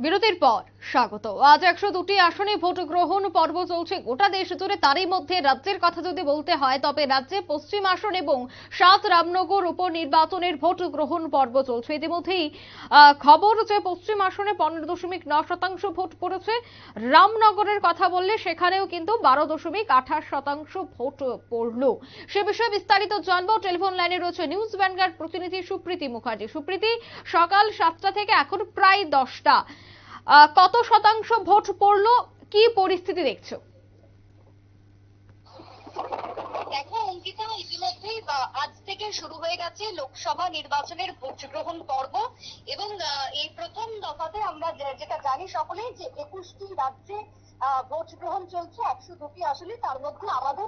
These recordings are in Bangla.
বিরতির পর। স্বাগত। আজ একশো দুটি আসনে ভোট গ্রহণ পর্ব চলছে। গোটা দেশ জুড়ে তারই মধ্যে রাজ্যের কথা যদি বলতে হয়, তবে রাজ্যে পশ্চিম আসন এবং সাত রামনগর উপনির্বাচনের ভোট গ্রহণ পর্ব চলছে। ইতিমধ্যেই খবর যে পশ্চিম আসনে পনেরো দশমিক ন শতাংশ ভোট পড়েছে, রামনগরের কথা বললে সেখানেও কিন্তু বারো দশমিক আঠাশ শতাংশ ভোট পড়ল। সে বিষয়ে বিস্তারিত জানব। টেলিফোন লাইনে রয়েছে নিউজ ভ্যানগার্ড প্রতিনিধি সুপ্রীতি মুখার্জি। সুপ্রীতি, সকাল সাতটা থেকে এখন প্রায় দশটা। কত শতাংশ ভোট পড়ল? কি পরিস্থিতি দেখছ? দেখো, অঙ্কিতা, ইতিমধ্যেই আজ থেকে শুরু হয়ে গেছে লোকসভা নির্বাচনের ভোট গ্রহণ পর্ব এবং এই প্রথম দফাতে আমরা যেটা জানি সকলেই যে একুশটি রাজ্যে ভোট গ্রহণ চলছে, একশো দুটি আসনে তার মধ্যে আমাদের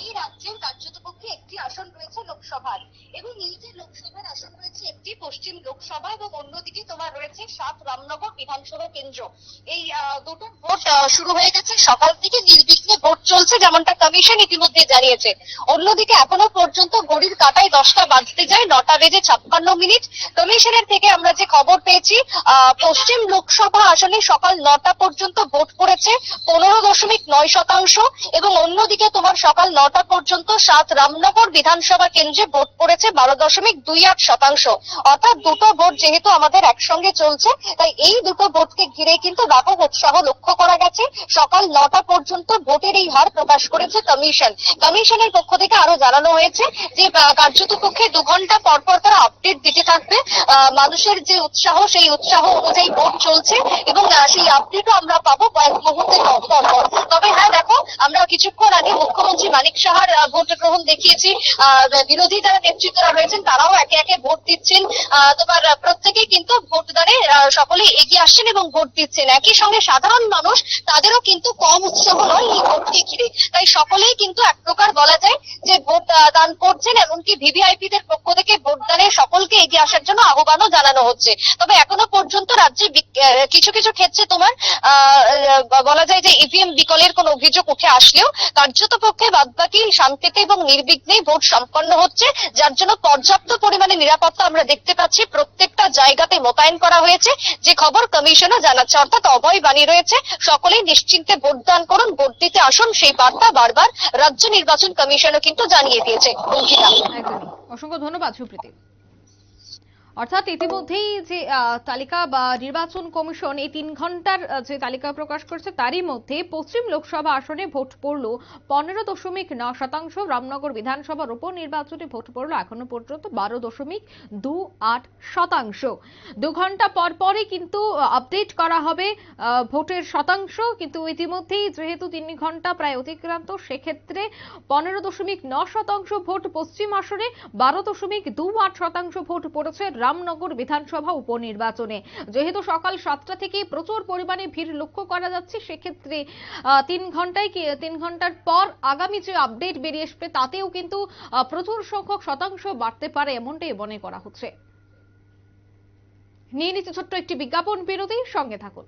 এই রাজ্যের কার্যতপক্ষে একটি আসন রয়েছে লোকসভার। এবং এই যে লোকসভার আসন রয়েছে একটি পশ্চিম লোকসভা এবং অন্যদিকে তোমার রয়েছে সাত রামনগর বিধানসভা কেন্দ্র। এই দুটো ভোট শুরু হয়ে গেছে সকাল থেকে নির্বিঘ্নে ভোট চলছে যেমনটা কমিশন ইতিমধ্যে জানিয়েছে। অন্যদিকে এখনও পর্যন্ত ঘড়ির কাটায় দশটা বাজতে যায়, নটা বেজে ছাপ্পান্ন মিনিট। কমিশনের থেকে আমরা যে খবর পেয়েছি পশ্চিম লোকসভা আসনে সকাল নটা পর্যন্ত ভোট পড়েছে পনেরো দশমিক নয় শতাংশ এবং অন্যদিকে তোমার সকাল নটা পর্যন্ত সাত রামনগর বিধানসভা কেন্দ্রে ভোট পড়েছে বারো দশমিক দুই আট শতাংশ। অর্থাৎ দুটো ভোট যেহেতু আমাদের একসঙ্গে চলছে, তাই এই দুটো ভোটকে ঘিরে কিন্তু ব্যাপক উৎসাহ লক্ষ্য করা গেছে। সকাল নটা পর্যন্ত ভোটের এই হার প্রকাশ করেছে কমিশন। কমিশনের পক্ষ থেকে আরও জানানো হয়েছে যে কার্যত পক্ষে দু ঘণ্টা পর পর তারা আপডেট দিতে থাকবে। মানুষের যে উৎসাহ, সেই উৎসাহ অনুযায়ী ভোট চলছে এবং সেই আপডেটও আমরা পাবো কয়েক মুহূর্তের মানিক সাহার ভোট গ্রহণ দেখিয়েছি। বিরোধী যারা নেতৃত্বরা রয়েছেন তারাও একে একে ভোট দিচ্ছেন। তোমার প্রত্যেকেই কিন্তু ভোটদানে আহ, সকলেই এগিয়ে আসছেন এবং ভোট দিচ্ছেন। একই সঙ্গে সাধারণ মানুষ তাদেরও কিন্তু কম উৎসাহ নয় এই ভোটকে ঘিরে। তাই সকলেই কিন্তু এক প্রকার বলা যায় যে ভোট দান করছেন এমনকি ভিভিআইপি দের পক্ষ থেকে ভোটদানে সকলকে এগিয়ে আসার জন্য আহ্বানও জানানো হচ্ছে। তবে এখনও পর্যন্ত রাজ্যে কিছু কিছু ক্ষেত্রে তোমার বলা যায় যে ইভিএম বিকলের কোন অভিযোগ উঠে আসলেও কার্যত পক্ষে বাদবাকি শান্তিতে এবং নির্বিঘ্নে ভোট সম্পন্ন হচ্ছে, যার জন্য পর্যাপ্ত পরিমাণে নিরাপত্তা আমরা দেখতে পাচ্ছি। প্রত্যেকটা জায়গাতে মোতায়েন করা হয়েছে। যে খবর কমিশনও জানাচ্ছে, অর্থাৎ অভয় বাণী রয়েছে, সকলেই নিশ্চিন্তে ভোট দান করুন, ভোট দিতে আসুন, সেই বার্তা বারবার রাজ্য নির্বাচন কমিশনও কিন্তু জানিয়ে দিয়েছে। অসংখ্য ধন্যবাদ সুপ্রীতি। অর্থাৎ ইতিমধ্যেই যে তালিকা বা নির্বাচন কমিশন এই তিন ঘণ্টার যে তালিকা প্রকাশ করেছে তারই মধ্যে পশ্চিম লোকসভা আসনে ভোট পড়ল পনেরো দশমিক ন শতাংশ, রামনগর বিধানসভার উপনির্বাচনে ভোট পড়ল এখনও পর্যন্ত বারো দশমিক দু আট শতাংশ। দু ঘণ্টা পর পরই কিন্তু আপডেট করা হবে ভোটের শতাংশ। কিন্তু ইতিমধ্যেই যেহেতু তিন ঘণ্টা প্রায় অতিক্রান্ত, সেক্ষেত্রে পনেরো দশমিক ন শতাংশ ভোট পশ্চিম আসনে, বারো দশমিক দু আট শতাংশ ভোট পড়েছে রামনগর বিধানসভা উপনির্বাচনে। যেহেতু সকাল সাতটা থেকে প্রচুর পরিমাণে ভিড় লক্ষ্য করা যাচ্ছে, সেক্ষেত্রে তিন ঘন্টায় তিন ঘণ্টার পর আগামী যে আপডেট বেরিয়ে আসবে, তাতেও কিন্তু প্রচুর সংখ্যক শতাংশ বাড়তে পারে এমনটাই মনে করা হচ্ছে। নিয়ে নিচ্ছে ছোট্ট একটি বিজ্ঞাপন বিরতি, সঙ্গে থাকুন।